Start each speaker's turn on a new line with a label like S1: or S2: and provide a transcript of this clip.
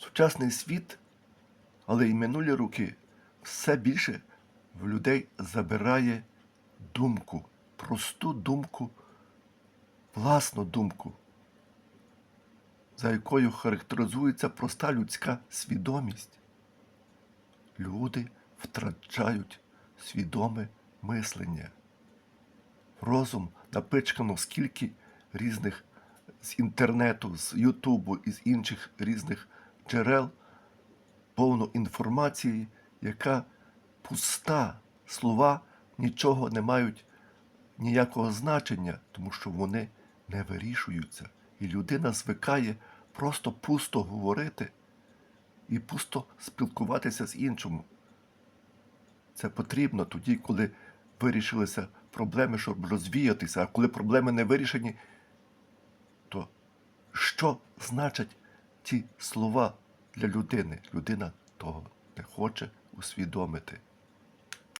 S1: Сучасний світ, але й минулі роки все більше в людей забирає думку, просту думку, власну думку, за якою характеризується проста людська свідомість. Люди втрачають свідоме мислення. Розум напичкано скільки різних з інтернету, з Ютубу і з інших різних джерел повно інформації, яка пуста. Слова нічого не мають ніякого значення, тому що вони не вирішуються. І людина звикає просто пусто говорити і пусто спілкуватися з іншим. Це потрібно тоді, коли вирішилися проблеми, щоб розвіятися, а коли проблеми не вирішені, то що значать ті слова для людини? Людина того не хоче усвідомити.